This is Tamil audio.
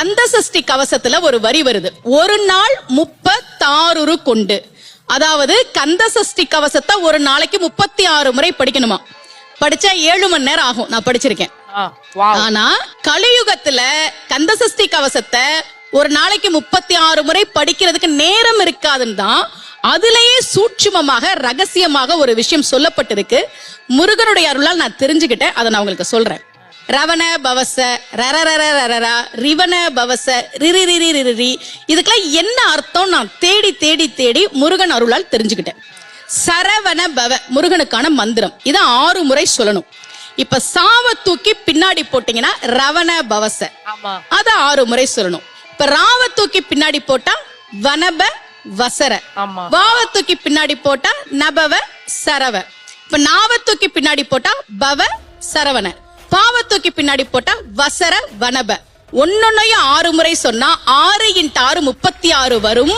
கந்த சஷ்டி கவசத்துல ஒரு வரி வருது. ஒரு நாள் முப்பத்தாறு கொண்டு. அதாவது கந்த சஷ்டி கவசத்தை ஒரு நாளைக்கு முப்பத்தி ஆறு முறை படிக்கணுமா? படிச்சா ஏழு மணி நேரம் ஆகும். நான் படிச்சிருக்கேன். ஆனா கலியுகத்துல கந்த சஷ்டி கவசத்தை ஒரு நாளைக்கு முப்பத்தி ஆறு முறை படிக்கிறதுக்கு நேரம் இருக்காதுன்னு தான் அதுலயே சூட்சுமமாக ரகசியமாக ஒரு விஷயம் சொல்லப்பட்டிருக்கு. முருகனுடைய அருளால் நான் தெரிஞ்சுக்கிட்டேன். அதை நான் உங்களுக்கு சொல்றேன். ரவண பவச ரரரர ரரரா ரிவன பவச ரிரி ரிரி ரிரி இதுக்கெல்லாம் என்ன அர்த்தம் நான் தேடி தேடி தேடி முருகன் அருளால் தெரிஞ்சுக்கிட்டேன். சரவண பவ முருகனுக்கான மந்திரம். இதை ஆறு முறை சொல்லணும். இப்ப சாவ தூக்கி பின்னாடி போட்டீங்கன்னா ரவண பவச. அத ஆறு முறை சொல்லணும். இப்ப ராவ தூக்கி பின்னாடி போட்டா வனப வசர. வாவ தூக்கி பின்னாடி போட்டா நபவ சரவ. இப்ப நாவ தூக்கி பின்னாடி போட்டா பவ சரவண. பாவ தூக்கி பின்னாடி போட்டா வசர வனப. ஒன்னொன்னையும் ஆறு முறை சொன்னா ஆறு இன்ட்டு ஆறு முப்பத்தி ஆறு வரும்.